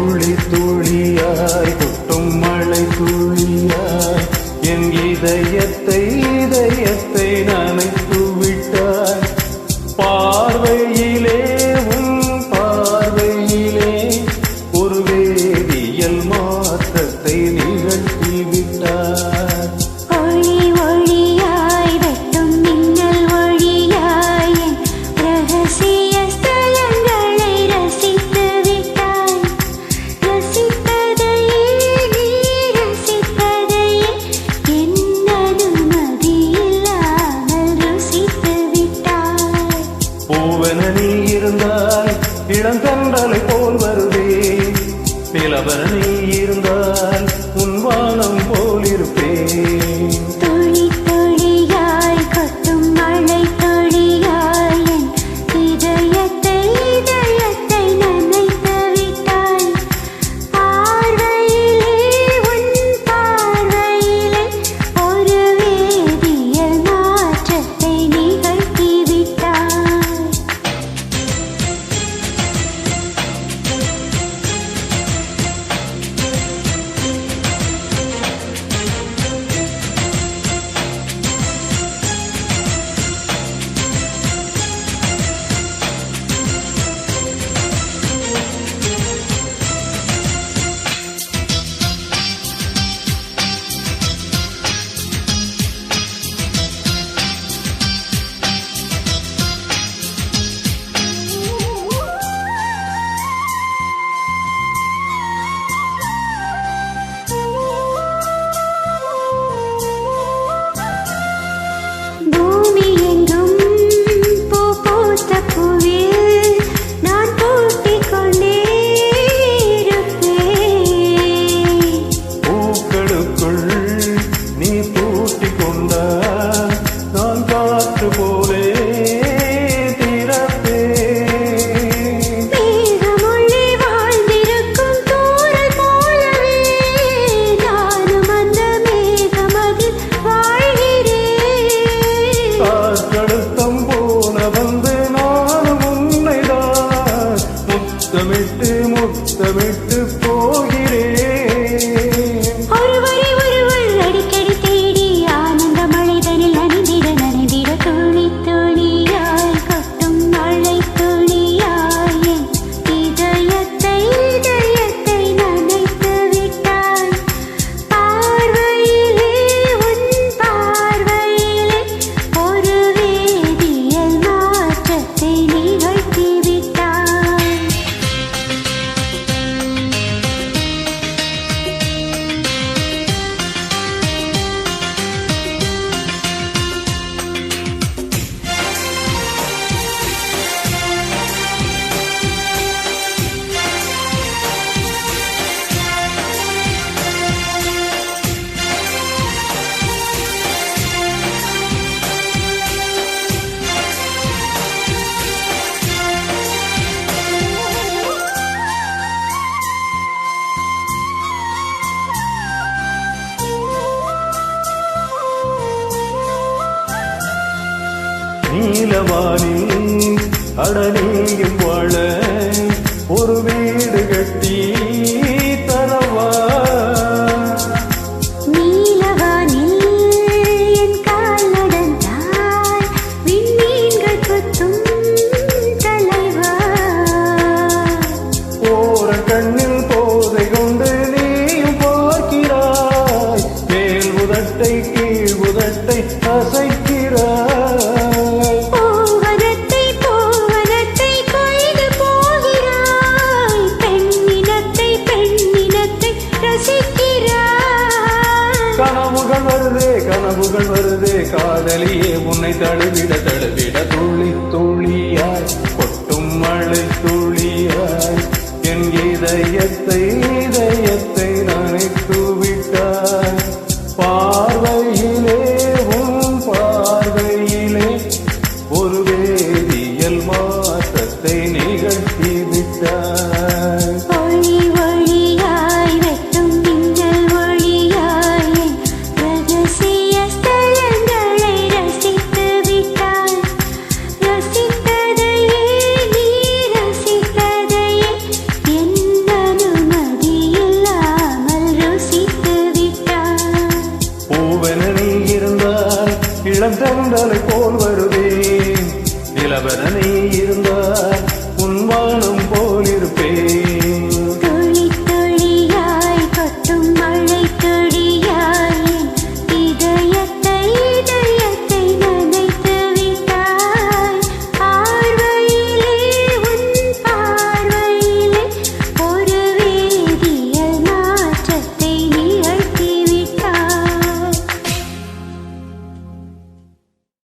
ஒளி துளியாய் இளந்தன்றலை போல் வருவே பிளவரனி இருந்தால் பூக்களுக்குள் நீலவானி அடநீங்கும் வாழ ஒரு வீடு கட்டி கனவுகள் வருதே கனவுகள் வருதே. காதலியே உன்னை தழுவிட தழுவிட துளி துளியாய் கொட்டும் மழை துளியாய். என் இதயத்தை இதயத்தை நனைத்து விட்டாய் பார்வையிலே உன் பார்வையிலே ஒரு வேதியல் மாற்றத்தை நிகழ்த்த இளந்தென்றலை போல் வருவேன் நிலவரனே இருந்தால் உன் வானம் போல்